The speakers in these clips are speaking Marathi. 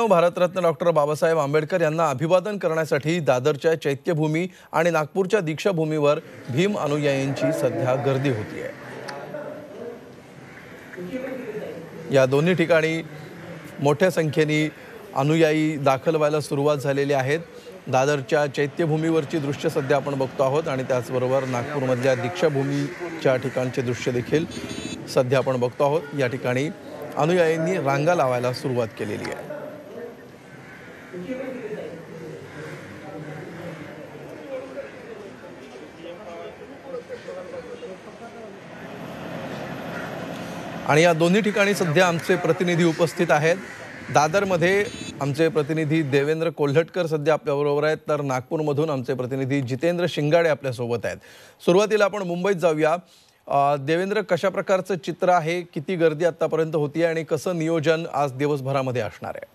भारतरत्न डॉक्टर बाबासाहेब आंबेडकर यांना अभिवादन करण्यासाठी दादरच्या चैत्यभूमी आणि नागपूरच्या दीक्षाभूमीवर भीम अनुयायींची सध्या गर्दी होती आहे. या दोन्ही ठिकाणी मोठ्या संख्येने अनुयायी दाखल व्हायला सुरुवात झालेली आहेत. दादरच्या चैत्यभूमीवरची दृश्य सध्या आपण बघतो आहोत आणि त्याचबरोबर नागपूरमधल्या दीक्षाभूमीच्या ठिकाणचे दृश्य देखील सध्या आपण बघतो आहोत. या ठिकाणी अनुयायींनी रांगा लावायला सुरुवात केलेली आहे. आणि या दोन्ही ठिकाणी सध्या आमचे प्रतिनिधी उपस्थित आहेत. दादरमध्ये आमचे प्रतिनिधी देवेंद्र कोल्हटकर सध्या आपल्याबरोबर आहेत तर नागपूरमधून आमचे प्रतिनिधी जितेंद्र शिंगाडे आपल्यासोबत आहेत. सुरुवातीला आपण मुंबईत जाऊया. देवेंद्र कशा प्रकारचं चित्र आहे किती गर्दी आतापर्यंत होती आणि कसं नियोजन आज दिवसभरामध्ये असणार आहे?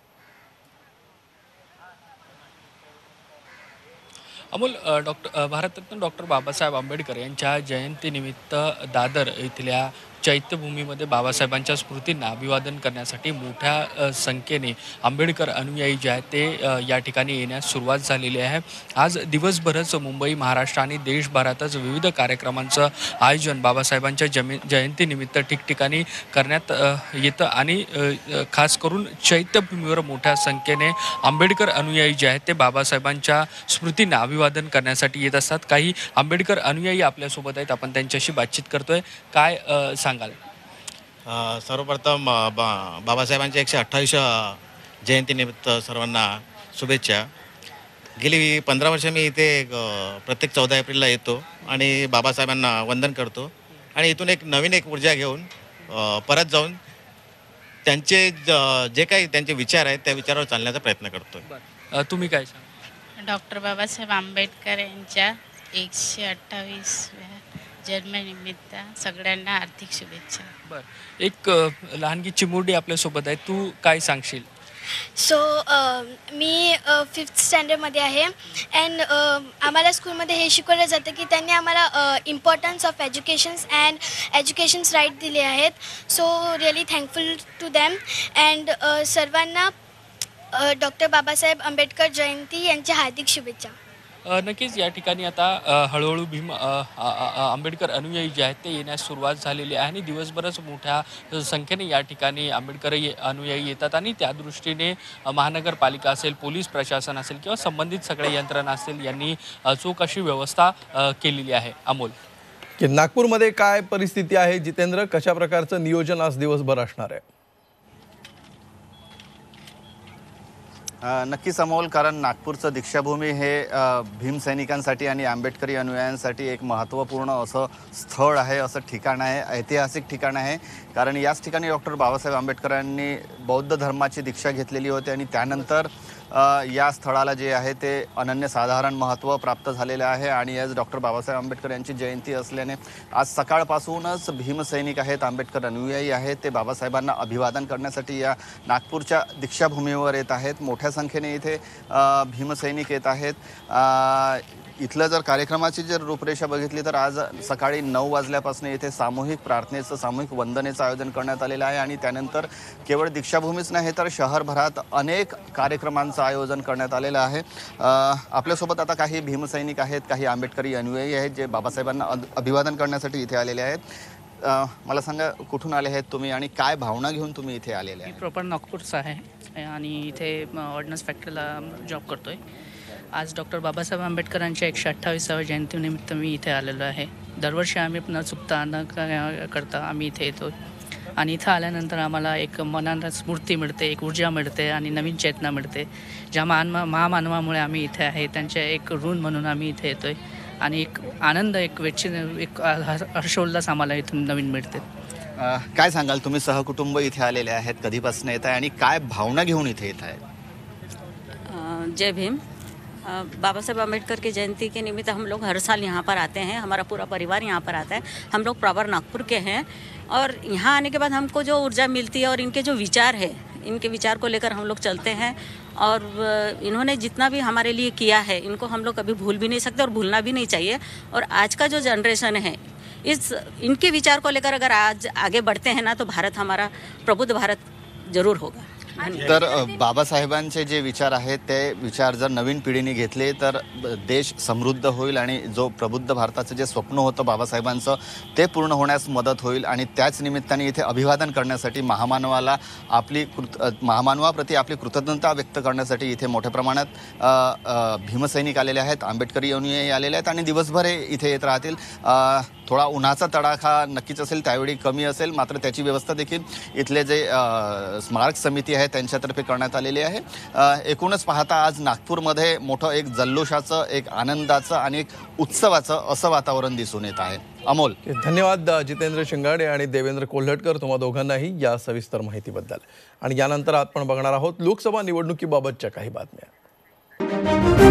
अमोल डॉक्टर भारतरत्न डॉक्टर बाबासाहेब आंबेडकर यांच्या जयंतीनिमित्त दादर इथल्या चैत्यभूमीमध्ये बाबासाहेबांच्या स्मृतींना अभिवादन करण्यासाठी मोठ्या संख्येने आंबेडकर अनुयायी जे आहेत ते या ठिकाणी येण्यास सुरुवात झालेली आहे. आज दिवसभरच मुंबई महाराष्ट्र आणि देशभरातच विविध कार्यक्रमांचं आयोजन बाबासाहेबांच्या जमी जयंतीनिमित्त ठिकठिकाणी करण्यात येतं आणि खास करून चैत्यभूमीवर मोठ्या संख्येने आंबेडकर अनुयायी जे आहेत ते बाबासाहेबांच्या स्मृतींना अभिवादन करण्यासाठी येत असतात. काही आंबेडकर अनुयायी आपल्यासोबत आहेत. आपण त्यांच्याशी बातचीत करतोय. काय सांग सांगाल अ, सर्वप्रथम बा बाबासाहेबांच्या एकशे अठ्ठावीस जयंतीनिमित्त सर्वांना शुभेच्छा. गेली पंधरा वर्ष मी इथे प्रत्येक चौदा एप्रिलला येतो आणि बाबासाहेबांना वंदन करतो. आणि इथून एक नवीन एक ऊर्जा घेऊन परत जाऊन त्यांचे ज- जे काही त्यांचे विचार आहेत त्या विचारावर चालण्याचा प्रयत्न करतो तुम्ही काय सांगा डॉक्टर बाबासाहेब आंबेडकर यांच्या एकशे अठ्ठावीसव्या जन्मनिमित्त सगळ्यांना आर्थिक शुभेच्छा. बरं. एक अ, लहानगी चिमुरडी आपल्यासोबत आहे. तू काय सांगशील? सो मी फिफ्थ स्टँडर्डमध्ये आहे. अँड आम्हाला स्कूलमध्ये हे शिकवलं जातं की त्यांनी आम्हाला importance of educations and educations right दिले आहेत. So really thankful to them and सर्वांना डॉक्टर बाबासाहेब आंबेडकर जयंती यांच्या हार्दिक शुभेच्छा. नक्कीच या ठिकाणी आता हळूहळू भीम आंबेडकर अनुयायी जे आहेत ते येण्यास सुरुवात झालेली आहे आणि दिवसभरच मोठ्या संख्येने या ठिकाणी आंबेडकर अनुयायी येतात आणि त्या दृष्टीने महानगरपालिका असेल पोलीस प्रशासन असेल किंवा संबंधित सगळ्या यंत्रणा असेल यांनी चोख अशी व्यवस्था केलेली आहे. अमोल. की नागपूरमध्ये काय परिस्थिती आहे? जितेंद्र कशा प्रकारचं नियोजन आज दिवसभर असणार आहे? नक्कीच अमोल कारण नागपूरचं दीक्षाभूमी हे भीमसैनिकांसाठी आणि आंबेडकरी अनुयायांसाठी एक महत्त्वपूर्ण असं स्थळ आहे असं ठिकाण आहे ऐतिहासिक ठिकाण आहे. कारण याच ठिकाणी डॉक्टर बाबासाहेब आंबेडकरांनी बौद्ध धर्माची दीक्षा घेतलेली होती आणि त्यानंतर या स्थळाला जे आहे ते अनन्यसाधारण महत्त्व प्राप्त झालेलं आहे आणि आज डॉक्टर बाबासाहेब आंबेडकर यांची जयंती असल्याने आज सकाळपासूनच भीमसैनिक आहेत आंबेडकर अनुयायी आहेत. ते बाबासाहेबांना अभिवादन करण्यासाठी या नागपूरच्या दीक्षाभूमीवर येत आहेत. मोठ्या संख्येने इथे भीमसैनिक येत आहेत. इथलं जर कार्यक्रमाची जर रूपरेषा बघितली तर आज सकाळी नऊ वाजल्यापासून इथे सामूहिक प्रार्थनेचं सामूहिक वंदनेचं आयोजन करण्यात आलेलं आहे आणि त्यानंतर केवळ दीक्षाभूमीच नाही तर शहरभरात अनेक कार्यक्रमांचं आयोजन करण्यात आलेलं आहे. आपल्यासोबत आता काही भीमसैनिक आहेत काही आंबेडकरी अनुयायी आहेत जे बाबासाहेबांना अभिवादन करण्यासाठी इथे आलेले आहेत. मला सांगा कुठून आले आहेत तुम्ही आणि काय भावना घेऊन तुम्ही इथे आलेले आहे प्रॉपर नागपूरचा आहे आणि इथे ऑर्डनन्स फॅक्टरीला जॉब करतो आहे आज डॉक्टर बाबासाहेब आंबेडकरांच्या एकशे अठ्ठावीसाव्या जयंतीनिमित्त मी इथे आलेलो आहे. दरवर्षी आम्ही न चुकता न करता आम्ही इथे येतो. आणि इथं आल्यानंतर आम्हाला एक मनाला स्फूर्ती मिळते एक ऊर्जा मिळते आणि नवीन चेतना मिळते. ज्या मान महामानवामुळे आम्ही इथे आहे त्यांच्या एक ऋण म्हणून आम्ही इथे येतो आहे आणि एक आनंद एक वेची एक हर्ष- हर्षोल्लास आम्हाला इथून नवीन मिळते. काय सांगाल तुम्ही? सहकुटुंब इथे आलेले आहेत कधीपासून येत आहे आणि काय भावना घेऊन इथे येत आहे? जय भीम. बाबा साहेब अंबेडकर की जयंती के निमित्त हम लोग हर साल यहाँ पर आते हैं। हमारा पूरा परिवार यहाँ पर आता है। हम लोग प्रॉपर नागपुर के हैं और यहाँ आने के बाद हमको जो ऊर्जा मिलती है और इनके जो विचार है, इनके विचार को लेकर हम लोग चलते हैं और इन्होंने जितना भी हमारे लिए किया है, इनको हम लोग कभी भूल भी नहीं सकते और भूलना भी नहीं चाहिए। और आज का जो जनरेशन है, इस, इनके विचार को लेकर अगर आज आगे बढ़ते हैं ना तो भारत हमारा, प्रबुद्ध भारत ज़रूर होगा। तर बाबासाहेबांचे जे विचार आहेत ते विचार जर नवीन पिढीने घेतले तर देश समृद्ध होईल आणि जो प्रबुद्ध भारताचं जे स्वप्न होतं बाबासाहेबांचं ते पूर्ण होण्यास मदत होईल आणि त्याच निमित्ताने इथे अभिवादन करण्यासाठी महामानवाला आपली कृत महामानवाप्रती आपली कृतज्ञता व्यक्त करण्यासाठी इथे मोठ्या प्रमाणात भीमसैनिक आलेले आहेत आंबेडकरी अनुयायी आलेले आहेत आणि दिवसभर इथे येत राहतील. थोडा उन्हाचा तडाखा नक्कीच असेल त्यावेळी कमी असेल. मात्र त्याची व्यवस्था देखील इथले जे स्मारक समिती आहे त्यांच्यातर्फे करण्यात आलेली आहे. एकूणच पाहता आज नागपूरमध्ये मोठं एक जल्लोषाचं एक आनंदाचं आणि एक उत्सवाचं असं वातावरण दिसून येत आहे. अमोल. धन्यवाद जितेंद्र शिंगाडे आणि देवेंद्र कोल्हटकर तुम्हा दोघांनाही या सविस्तर माहितीबद्दल. आणि यानंतर आपण बघणार आहोत लोकसभा निवडणुकीबाबतच्या काही बातम्या.